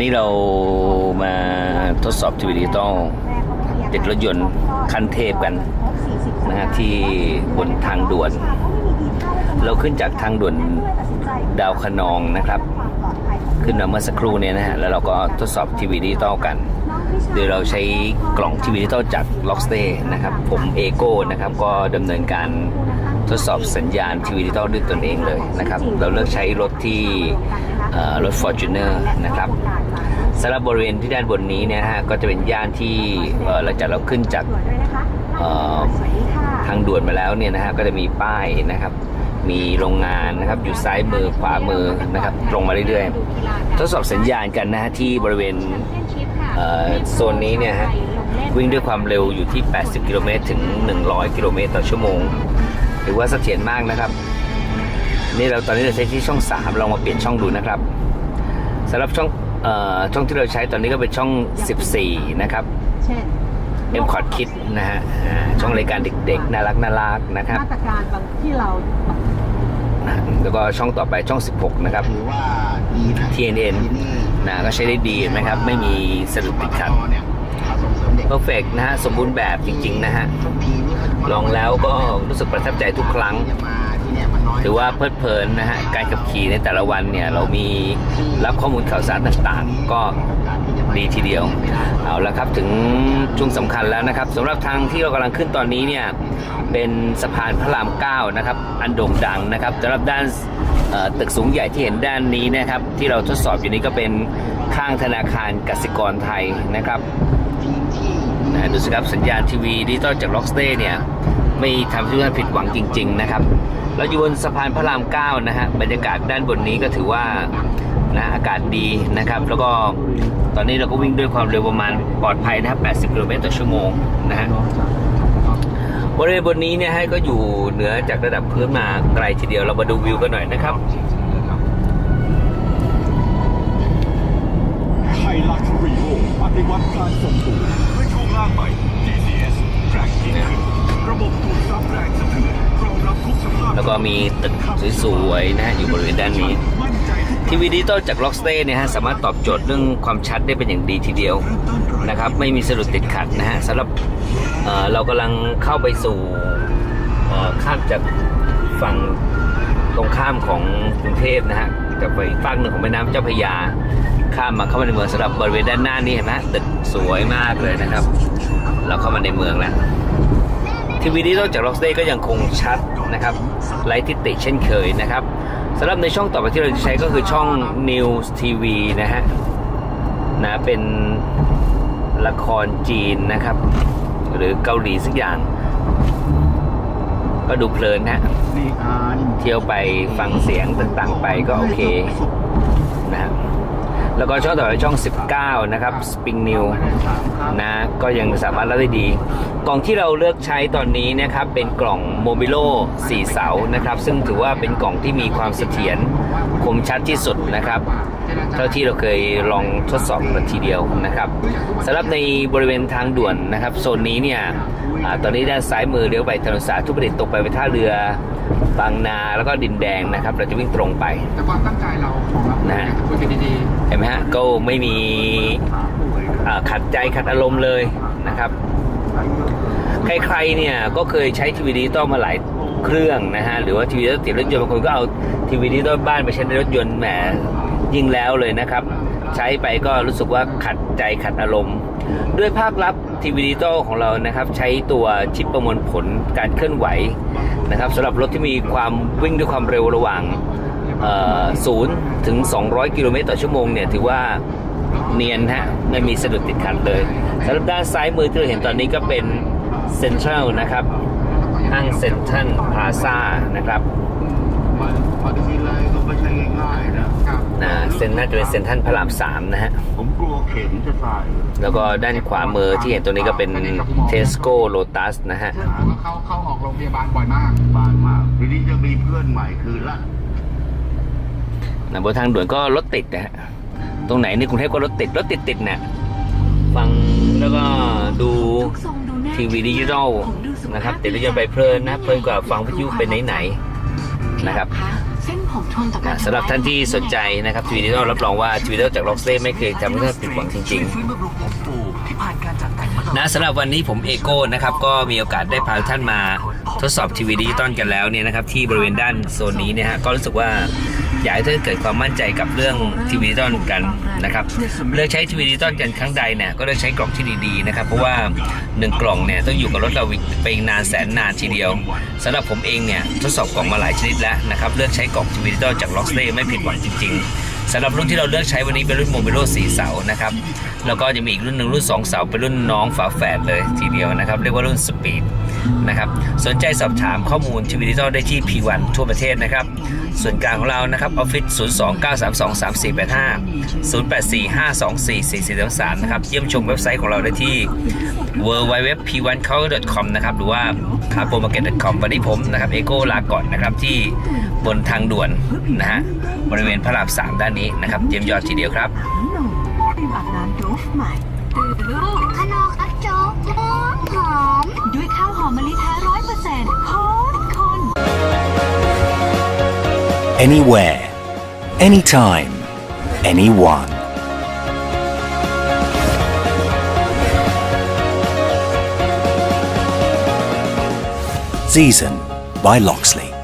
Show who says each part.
Speaker 1: นี้เรามาทดสอบทีวีดิจิตอลติดรถยนต์คันเทพกันนะฮะที่บนทางด่วน เราขึ้นจากทางด่วนดาวคะนองนะครับ ขึ้นมาเมื่อสักครู่เนี่ยนะฮะแล้วเราก็ทดสอบทีวีดิจิตอลกัน โดยเราใช้กล่องทีวีดิจิตอลจาก l o c k s t a y นะครับ ผมเอโก้นะครับก็ดำเนินการ ทดสอบสัญญาณทีวีดิจิตอลด้วยตนเองเลยนะครับ เราเลือกใช้รถที่เอ่อรถ Fortuner นะครับสำหรับบริเวณที่ด้านบนนี้เนี่ยนะฮะก็จะเป็นย่านที่เอ่อหลังจากเราขึ้นจากทางด่วนมาแล้วเนี่ยนะฮะก็จะมีป้ายนะครับ มีโรงงานนะครับอยู่ซ้ายมือขวามือนะครับตรงมาเรื่อยๆ ทดสอบสัญญาณกันนะฮะที่บริเวณโซนนี้เนี่ยฮะวิ่งด้วยความเร็วอยู่ที่ 80 กิโลเมตรถึง 100 กิโลเมตรต่อชั่วโมง ถือว่าเสถียรมากนะครับ นี่เราตอนนี้เราใช้ที่ช่อง3เรามาเปลี่ยนช่องดูนะครับสำหรับช่องเอ่อช่องที่เราใช้ตอนนี้ก็เป็นช่อง 14 นะครับ
Speaker 2: เช่น
Speaker 1: M c o t Kids นะฮะอ่าช่องรายการเด็กๆน่ารักน่ารักนะครับ
Speaker 2: มาตรการบางที่เรา
Speaker 1: แล้วก็ช่องต่อไปช่อง 16 นะครับ
Speaker 3: ถือว่าดีนะ
Speaker 1: TNN
Speaker 3: ที่นี่
Speaker 1: นะก็ใช้ได้ดีนะครับ ไม่มีสะดุดติดขัด
Speaker 3: เพ
Speaker 1: อร์เฟกนะฮะ สมบูรณ์แบบจริง ๆ นะฮะ ลองแล้วก็รู้สึกประทับใจทุกครั้ง ถือว่าเพลิดเพลินนะฮะ การขับขี่ในแต่ละวันเนี่ย เรามีรับข้อมูลข่าวสารต่างๆ ก็ดีทีเดียว เอาละครับถึงช่วงสำคัญแล้วนะครับสำหรับทางที่เรากำลังขึ้นตอนนี้เนี่ย เป็นสะพานพระราม9นะครับ อันโด่งดังนะครับสำหรับด้านตึกสูงใหญ่ที่เห็นด้านนี้นะครับ ที่เราทดสอบอยู่นี้ก็เป็นข้างธนาคารกสิกรไทยนะครับ นะดูสิครับสัญญาณทีวีดิจิตอลจากล็อกสเตย์เนี่ยไม่ทำให้ทุกท่านผิดหวังจริง ๆ นะครับ เราอยู่บนสะพานพระราม9นะฮะบรรยากาศด้านบนนี้ก็ถือว่านะอากาศดีนะครับ แล้วก็ตอนนี้เราก็วิ่งด้วยความเร็วประมาณปลอดภัยนะครับ 80 กิโลเมตรต่อชั่วโมงนะฮะบริเวณบนนี้เนี่ยให้ก็อยู่เหนือจากระดับพื้นมาไกลทีเดียวเรามาดูวิวกันหน่อยนะครับ
Speaker 4: ไฮลักรีโอปฏิวัติการส่งตัว ก็
Speaker 1: มีตึกสวยๆนะฮะอยู่บริเวณด้านนี้
Speaker 4: ที
Speaker 1: วีดิจิตอลจาก l o c k s t a y เนี่ยฮะสามารถตอบโจทย์เรื่องความชัดได้เป็นอย่างดีทีเดียวนะครับไม่มีสะดุดติดขัดนะฮะสำหรับเเรากำลังเข้าไปสู่ข้ามจากฝั่งตรงข้ามของกรุงเทพนะฮะจากไปฝั่งหนึ่งของแม่น้ำเจ้าพระยา ข้ามมาเข้ามาในเมืองสำหรับบริเวณด้านหน้านี้เห็นไหมตึกสวยมากเลยนะครับ เราเข้ามาในเมืองแล้ว ทีวีดิจิตอลจาก l o c k s t a y ก็ยังคงชัดนะครับไร้ทิฏฐิเช่นเคยนะครับสำหรับในช่องต่อไปที่เราจะใช้ก็คือช่อง News TV นะฮะนะเป็นละครจีนนะครับ หรือเกาหลีสักอย่าง ก็ดูเพลินนะฮะ
Speaker 3: ในการ
Speaker 1: เที่ยวไปฟังเสียงต่างๆไปก็โอเคนะฮะ แล้วก็ช่องต่อไปช่อง 19 นะครับ Spring New นะก็ยังสามารถรับได้ดี กล่องที่เราเลือกใช้ตอนนี้นะครับเป็นกล่องโมบิโล4เสานะครับ ซึ่งถือว่าเป็นกล่องที่มีความเสถียร คมชัดที่สุดนะครับ เท่าที่เราเคยลองทดสอบกันทีเดียวนะครับสำหรับในบริเวณทางด่วนนะครับโซนนี้เนี่ยอตอนนี้ด้านซ้ายมือเลี้ยวไปถนนสาธุประดิษฐ์ตรงไปไปท่าเรือบางนาแล้วก็ดินแดงนะครับ เราจะวิ่งตรงไป
Speaker 5: แต่ความตั้งใจเราของเรา
Speaker 1: นะ
Speaker 5: คุยกันดีๆ
Speaker 1: เห็นไหมฮะก็ไม่มีขัดใจขัดอารมณ์เลยนะครับ ใครๆเนี่ยก็เคยใช้ทีวีดิจิตอลมาหลาย เครื่องนะฮะหรือว่าทีวีติดรถยนต์บางคนก็เอาทีวีดิจิตอลบ้านไปใช้ในรถยนต์แหมยิ่งแล้วเลยนะครับ ใช้ไปก็รู้สึกว่าขัดใจขัดอารมณ์ ด้วยภาคลับทีวีดิจิตอลของเรานะครับ ใช้ตัวชิปประมวลผลการเคลื่อนไหวนะครับสำหรับรถที่มีความวิ่งด้วยความเร็วระหว่างศูนย์ถึง 200 กิโลเมตรต่อชั่วโมงเนี่ยถือว่าเนียนฮะไม่มีสะดุดติดขัดเลยสำหรับด้านซ้ายมือที่เราเห็นตอนนี้ก็เป็นเซ็นทรัลนะครับ ห้างเซ็นทรัลพลาซ่านะครับ
Speaker 3: มันพอจะมีอะไรก็ไม่ใช่ง่ายๆนะ
Speaker 5: ๆครับ
Speaker 1: นะเซ็นน่าจะเป็นเซ็นทรัลพระรามสามนะฮะ
Speaker 3: ผมกลัวเข็มจะใส่
Speaker 1: แล้วก็ด้านขวามือที่เห็นตัวนี้ก็เป็นเทสโก้โลตัสนะฮะ
Speaker 5: เพื่อนผมก็เข้าเข้าออกโรงพยาบาลบ่อยมาก
Speaker 3: บานมากทีนี้จะมีเพื่อนใหม่คือละ
Speaker 1: นะบนทางด่วนก็รถติดนะฮะตรงไหนในกรุงเทพก็รถติดรถติดติดๆเนี่ยฟังแล้วก็ดูทีวีดิจิทัล นะครับติดรถยนต์ไปเพลินนะเพลินกว่าฟังวิทยุไปไหนๆนะครับ
Speaker 6: เส้นผม
Speaker 2: ผมทนต่อการ
Speaker 1: สำหรับท่านที่สนใจนะครับทีวีดิจิทัลรับรองว่าทีวีดิจิทัลจากล็อกเซ่ไม่เคยทำให้ท่านผิดหวังจริงๆ
Speaker 6: ฟื้นบำรุงผมฟูที่ผ่านการจัดแต่งมาตลอด
Speaker 1: นะสำหรับวันนี้ผมเอโก้นะครับก็มีโอกาสได้พาท่านมาทดสอบทีวีดิจิตอลกันแล้วเนี่ยนะครับที่บริเวณด้านโซนนี้เนี่ยฮะก็รู้สึกว่า อยากให้ท่านเกิดความมั่นใจกับเรื่องทีวีดิจิตอลกันนะครับเลือกใช้ทีวีดิจิตอลกันครั้งใดเนี่ยก็เลือกใช้กล่องที่ดีๆนะครับเพราะว่าหนึ่งกล่องเนี่ยต้องอยู่กับรถเราไปอีกนานแสนนานทีเดียวสำหรับผมเองเนี่ยทดสอบกล่องมาหลายชนิดแล้วนะครับเลือกใช้กล่องทีวีดิจิตอลจากล็อกเซ่ไม่ผิดหวังจริง ๆสำหรับรุ่นที่เราเลือกใช้วันนี้เป็นรุ่นโมบิโลสีเสานะครับแล้วก็จะมีอีกรุ่นหนึ่งรุ่น 2 เสาเป็นรุ่นน้องฝาแฝดเลยทีเดียวนะครับ เรียกว่ารุ่นสปีดนะครับสนใจสอบถามข้อมูลทีวีดิจิตอลได้ที่ P1 ทั่วประเทศนะครับ ส่วนกลางของเรานะครับออฟฟิศ029323485 0845244433นะครับเยี่ยมชมเว็บไซต์ของเราได้ที่ www.p1cover.com นะครับหรือว่า c a r p o m a r k e t c o m วันนี้ผมนะครับเอโก้ลาก่อนนะครับที่บนทางด่วนนะฮะบริเวณพระรามสามด้านนี้นะครับเยี่ยมยอดทีเดียวครับ
Speaker 2: หนุ่มครีมอาบน้ำโดฟใหม่ตื่นลูก
Speaker 7: ขนมครับโจ๊กหอมหอม
Speaker 2: ด้วยข้าวหอมมะลิแท้ร้อยเปอร์เซ็นต์
Speaker 8: Anywhere, anytime, anyone. Season by Loxley.